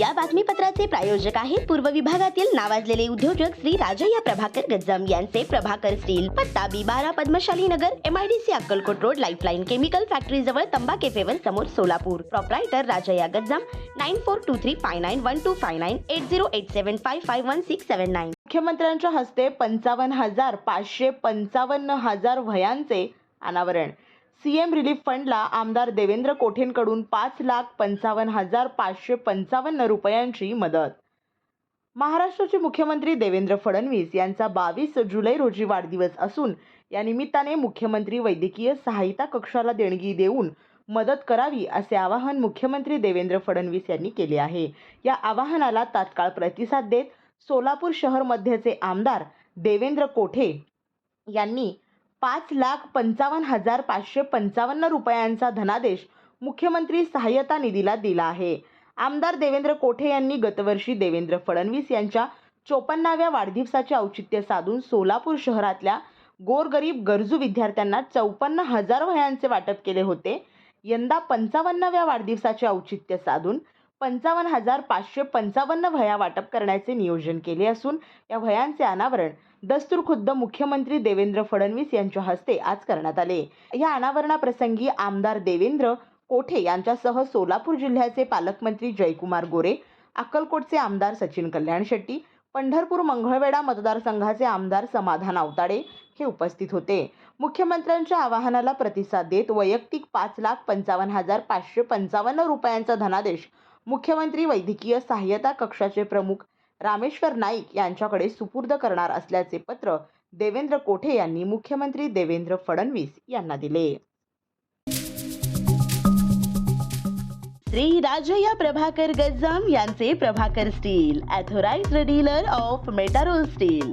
या बातमीपत्राचे प्रायोजक आहेत पूर्व विभागातील नावाजलेले उद्योजक श्री राजय्या प्रभाकर गज्जम यांचे प्रभाकर स्टील पत्ता बी बारा Padmashali Nagar MIDC Akkalkot road lifeline chemical factory जवळ तंबा केफेवर समोर Solapur. Proprietor Rajayya Gajjam nine four two three five nine one two five nine eight zero eight seven five five one six seven nine मुख्यमंत्र्यांच्या हस्ते पंचावन्न हजार पाचशे पंचावन्न हजार वयांचे अनावरण. सीएम रिलीफ फंडला आमदार देवेंद्र कोठेंकडून पाच लाख पंचावन्न हजार पाचशे पंचावन्न रुपयांची मदत. महाराष्ट्राचे मुख्यमंत्री देवेंद्र फडणवीस यांचा बावीस जुलै रोजी वाढदिवस असून या निमित्ताने मुख्यमंत्री वैद्यकीय सहायता कक्षाला देणगी देऊन मदत करावी असे आवाहन मुख्यमंत्री देवेंद्र फडणवीस यांनी केले आहे. या आवाहनाला तात्काळ प्रतिसाद देत सोलापूर शहर मध्येचे आमदार देवेंद्र कोठे यांनी पाच लाख पंचावन्न हजार पाचशे पंचावन्न रुपयांचा धनादेश मुख्यमंत्री सहाय्यता निधीला दिला आहे. आमदार देवेंद्र कोठे यांनी गतवर्षी देवेंद्र फडणवीस यांच्या चोपन्नाव्या वाढदिवसाचे औचित्य साधून सोलापूर शहरातल्या गोरगरीब गरजू विद्यार्थ्यांना चौपन्न हजार वह्यांचे वाटप केले होते. यंदा पंचावन्नाव्या वाढदिवसाचे औचित्य साधून पंचावन्न हजार पाचशे पंचावन्न वह्या वाटप करण्याचे नियोजन केले असून या वह्यांचे अनावरण दस्तूर खुद्द मुख्यमंत्री देवेंद्र फडणवीस यांच्या हस्ते आज करण्यात आले. या अनावरणाप्रसंगी आमदार देवेंद्र कोठे यांच्यासह सोलापूर जिल्ह्याचे पालकमंत्री जयकुमार गोरे अक्कलकोटचे आमदार सचिन कल्याण शेट्टी पंढरपूर मंगळवेढा मतदारसंघाचे आमदार समाधान आवताडे हे उपस्थित होते. मुख्यमंत्र्यांच्या आवाहनाला प्रतिसाद देत वैयक्तिक पाच लाख पंचावन्न हजार पाचशे पंचावन्न रुपयांचा धनादेश मुख्यमंत्री वैद्यकीय सहाय्यता कक्षाचे प्रमुख रामेश्वर नाईक यांच्याकडे सुपूर्द करणार असल्याचे पत्र देवेंद्र कोठे यांनी मुख्यमंत्री देवेंद्र फडणवीस यांना दिले. श्री राजया प्रभाकर गज्जाम यांचे Prabhakar steel authorized dealer of Metarol steel.